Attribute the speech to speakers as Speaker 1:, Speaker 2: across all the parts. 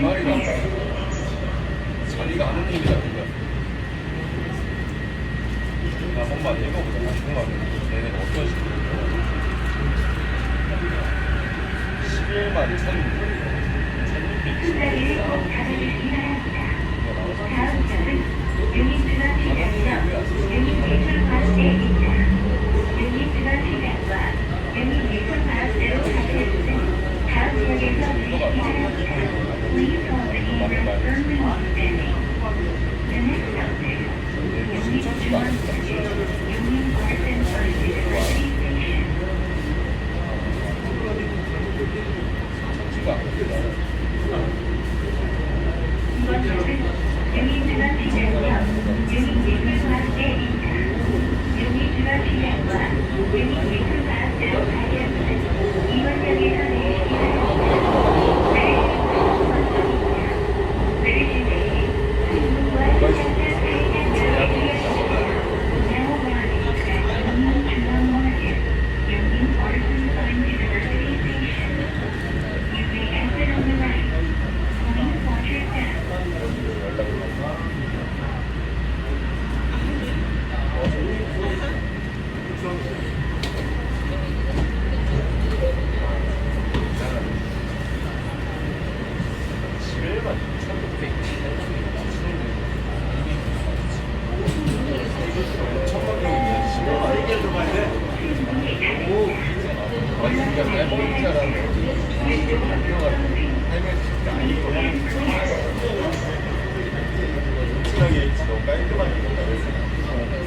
Speaker 1: 말이란다. 자기가 아는 일이야, 그거. 나 한번 읽어보자. 정말 얘네 어떤 식으로. 11만 1,600. 1,600.
Speaker 2: 다음 점은 유니트가 필요합니다. 유니지만 시장과 유니지만 시장과 유니지만 시장과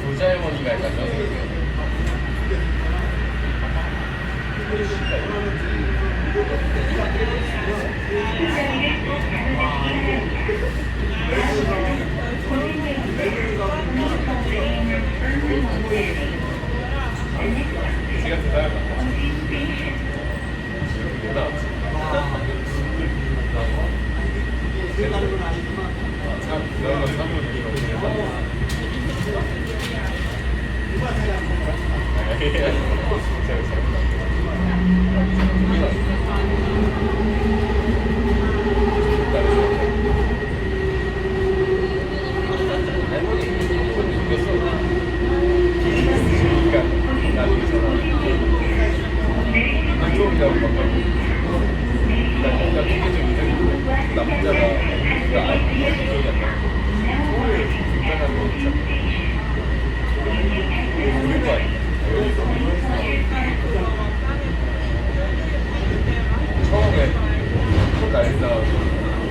Speaker 1: 부자할머니가 약간 சரி சரி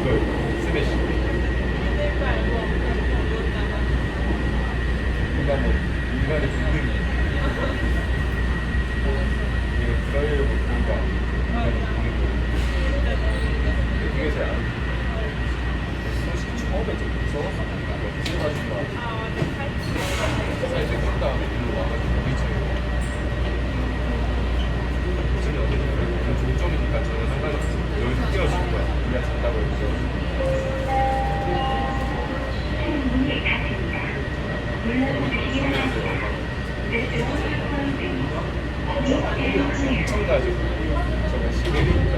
Speaker 1: すべし。今も、今ですに。 가지고 제가 시베리니까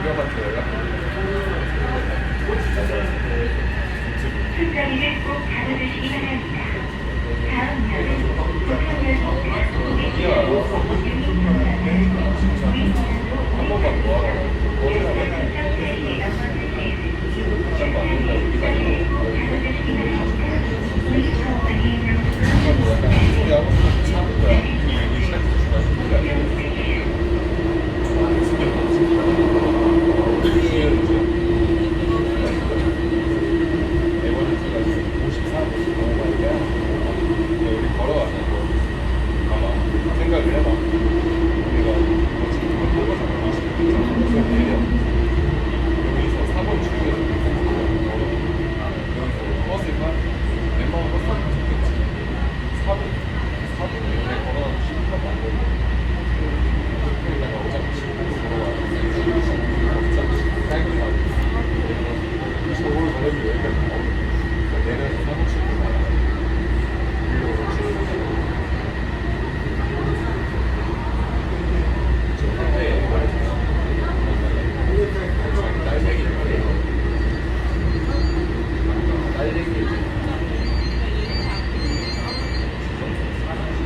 Speaker 1: 이거 같아요.
Speaker 2: 술자리를 꼭 받아주시기 바랍니다.